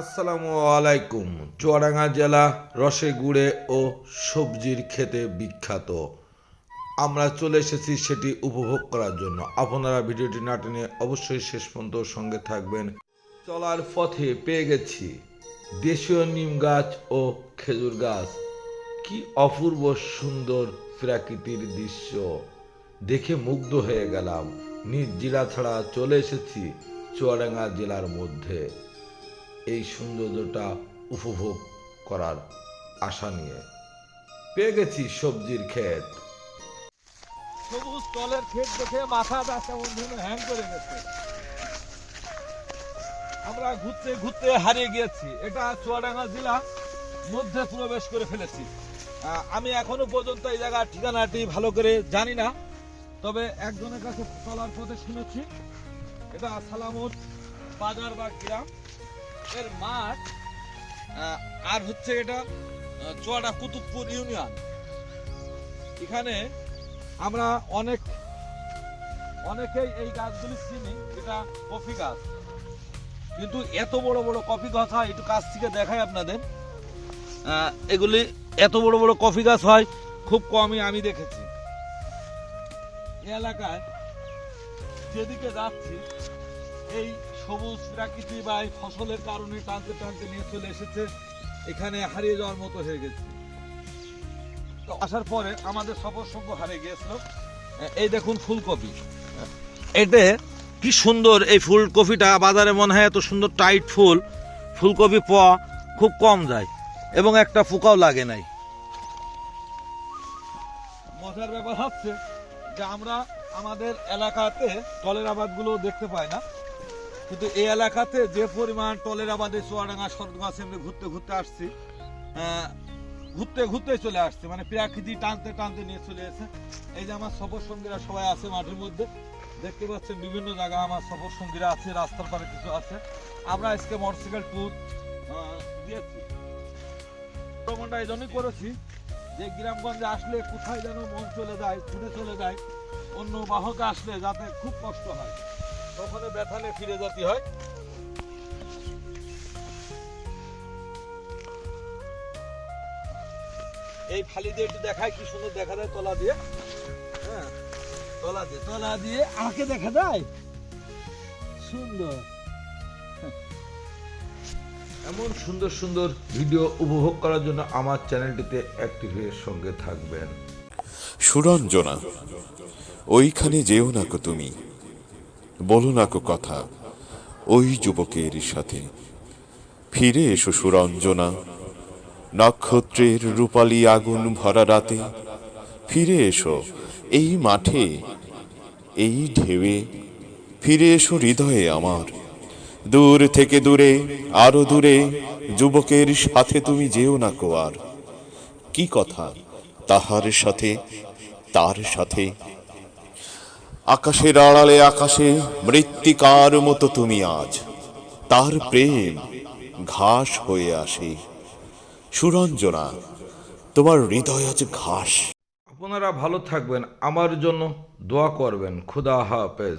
আসসালামু আলাইকুম। চুয়াডাঙ্গা জেলা রসে গুড়ে ও সবজির খেতে বিখ্যাত। আমরা চলে এসেছি সেটি উপভোগ করার জন্য। আপনারা ভিডিওটি না টেনে অবশ্যই শেষ পর্যন্ত সঙ্গে থাকবেন। চলার পথে পেয়ে গেছি দেশীয় নিম গাছ ও খেজুর গাছ। কি অপূর্ব সুন্দর প্রাকৃতিক দৃশ্য। দেখে মুগ্ধ হয়ে গেলাম। নিজ জেলা ছাড়া চলে এসেছি চুয়াডাঙ্গা জেলার মধ্যে। এই সৌন্দর্যটা উপভোগ করার আশা নিয়ে। পেয়ে গেছি সবজির ক্ষেত। সবুজ তলের ক্ষেত দেখে মাথাটা কেমন যেন হ্যাং করে গেছে। আমরা ঘুরতে ঘুরতে হারিয়ে গিয়েছি। এটা চুয়াডাঙ্গা জেলা মধ্যে প্রবেশ করে ফেলেছি। আমি এখনও পর্যন্ত এই জায়গার ঠিকানাটি ভালো করে জানি না। তবে একজনের কাছে চলার পথে শুনেছি। এটা সালামত বাজার বা গ্রাম। এর মাঠ আর হচ্ছে এটা চুয়াডা কুতুবপুর ইউনিয়ন। এখানে আমরা অনেক, অনেকেই এই গাছগুলি চিনি এটা কফি গাছ। কিন্তু এত বড় বড় কফি গাছ হয়, একটু কাছ থেকে দেখাই আপনাদের। এগুলি এত বড় বড় কফি গাছ হয়, খুব কমই আমি দেখেছি। এলাকায় যেদিকে যাচ্ছি এই সবুজ প্রাকৃতি বা এই ফসলের কারণে টানতে টানতে নিয়ে চলে এসেছে, এখানে হারিয়ে যাওয়ার মতো হয়ে গেছে। তো আসার পরে আমাদের সফর সঙ্গ হারিয়ে গিয়েছিল। এই দেখুন ফুলকপি। এতে কি সুন্দর এই ফুলকপিটা, বাজারে মনে হয় এত সুন্দর টাইট ফুল। ফুলকপি পাওয়া খুব কম যায় এবং একটা পোকাও লাগে নাই। মজার ব্যাপার হচ্ছে যে আমরা আমাদের এলাকাতে টলের আবাদগুলো দেখতে পাই না। কিন্তু এই এলাকাতে যে পরিমাণ টলের আবাদে চুয়াডাঙ্গা সরগাছ এমনি ঘুরতে ঘুরতে আসছি ঘুরতে ঘুরতে চলে আসছে। মানে প্রাকৃতিক টানতে টানতে নিয়ে চলে এসে, এই যে আমার সফর সঙ্গীরা সবাই আছে মাঠের মধ্যে, দেখতে পাচ্ছেন বিভিন্ন জায়গা আমার সফর সঙ্গীরা আছে, রাস্তার পারে কিছু আছে। আমরা আজকে মোটরসাইকেল ট্যুর দিয়েছি। ভ্রমণটা এই জন্যই করেছি যে গ্রামগঞ্জে আসলে কোথায় যেন মন চলে যায় ছুটে চলে যায়, অন্য বাহক আসলে যাতে খুব কষ্ট হয়। তখন ব্যথানে ফিরে যেতে হয়। এই ফালি দিয়ে একটু দেখায় কি সুন্দর দেখা যায় তলা দিয়ে। হ্যাঁ তলা দিয়ে তলা দিয়ে আমাকে দেখা যায়? সুন্দর। এমন সুন্দর সুন্দর ভিডিও উপভোগ করার জন্য আমার চ্যানেলটিতে অ্যাক্টিভের সঙ্গে থাকবেন। সুরঞ্জনা, ওইখানে যেও নাকো তুমি। বলো না কো কথা, ওই যুবকের সাথে। ফিরে এসো সুরঞ্জনা, নক্ষত্রের রূপালি আগুন ভরা রাতে। ফিরে এসো এই মাঠে, এই ঢেউয়ে। ফিরে এসো হৃদয়ে আমার। দূর থেকে দূরে, আরও দূরে, যুবকের সাথে তুমি যেও না কো আর। কি কথা তাহার সাথে, তার সাথে? আকাশের আড়ালে আকাশে, মৃত্তিকার মতো তুমি আজ। তার প্রেম ঘাস হয়ে আসে। সুরঞ্জনা, তোমার হৃদয় আজ ঘাস। আপনারা ভালো থাকবেন, আমার জন্য দোয়া করবেন। খুদা হাফেজ।